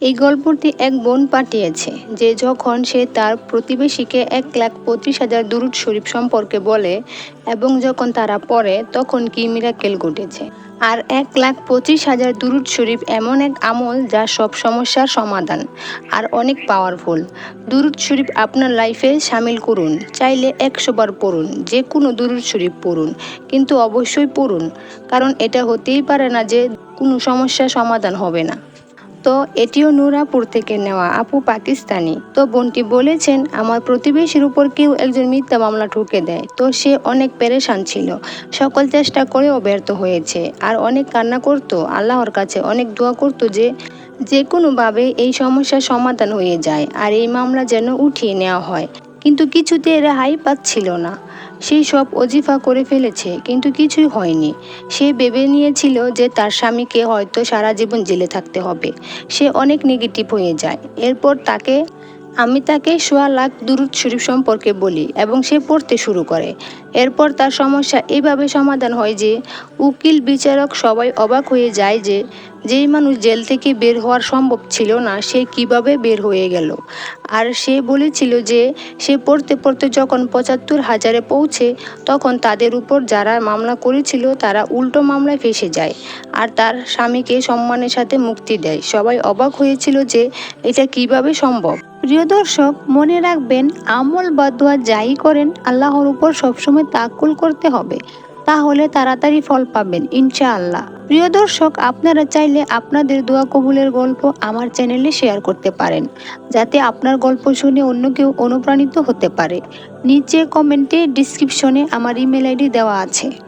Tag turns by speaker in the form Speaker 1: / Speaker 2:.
Speaker 1: এই গল্পটি এক বোন পাঠিয়েছে, যে যখন সে তার প্রতিবেশীকে এক লাখ পঁচিশ হাজার দুরুদ শরীফ সম্পর্কে বলে এবং যখন তারা পড়ে, তখন কি মিরাকেল ঘটেছে। আর এক লাখ পঁচিশ হাজার দুরুদ শরীফ এমন এক আমল যা সব সমস্যার সমাধান আর অনেক পাওয়ারফুল দুরুদ শরীফ আপনার লাইফে সামিল করুন, চাইলে একশো বার পড়ুন, যে কোনো দুরুদ শরীফ পড়ুন, কিন্তু অবশ্যই পড়ুন, কারণ এটা হতেই পারে না যে কোনো সমস্যার সমাধান হবে না। তো এটিও নুরাপুর থেকে নেওয়া আপু পাকিস্তানি। তো বোনটি বলেছেন, আমার প্রতিবেশীর উপর কেউ একজন মিথ্যা মামলা ঠুকে দেয়। তো সে অনেক পেরেশান ছিল। সকল চেষ্টা করেও ব্যর্থ হয়েছে। আর অনেক কান্না করত। আল্লাহর কাছে অনেক দোয়া করত যে যে কোনোভাবে এই সমস্যার সমাধান হয়ে যায়। আর এই মামলা যেন উঠিয়ে নেওয়া হয়। কিন্তু কিছুতে রেহাই পাচ্ছিল না। সেই সব অজিফা করে ফেলেছে, কিন্তু কিছুই হয়নি। সে ভেবে নিয়েছিল যে তার স্বামীকে হয়তো সারা জীবন জেলে থাকতে হবে। সে অনেক নেগেটিভ হয়ে যায়। এরপর তাকে আমি তাকে সোয়া লাখ দুরুদ শরীফ সম্পর্কে বলি এবং সে পড়তে শুরু করে। এরপর তার সমস্যা এইভাবে সমাধান হয় যে, উকিল, বিচারক সবাই অবাক হয়ে যায় যে, যেই মানুষ জেল থেকে বের হওয়ার সম্ভব ছিল না, সে কীভাবে বের হয়ে গেল? আর সে বলেছিল যে, সে পড়তে পড়তে যখন পঁচাত্তর হাজারে পৌঁছে, তখন তাদের উপর যারা মামলা করেছিল, তারা উল্টো মামলায় ফেসে যায়। আর তার স্বামীকে সম্মানের সাথে মুক্তি দেয়। সবাই অবাক হয়েছিল যে, এটা কীভাবে সম্ভব? প্রিয় দর্শক, মনে রাখবেন, আমল বা দোয়া যাই করেন, আল্লাহর উপর সবসময় তাকুল করতে হবে। তাহলে তাড়াতাড়ি ফল পাবেন, ইনশাআল্লাহ। প্রিয় দর্শক, আপনারা চাইলে আপনাদের দোয়া কবুলের গল্প আমার চ্যানেলে শেয়ার করতে পারেন, যাতে আপনার গল্প শুনে অন্য কেউ অনুপ্রাণিত হতে পারে। নিচে কমেন্টে, ডিসক্রিপশনে আমার ইমেল আইডি দেওয়া আছে।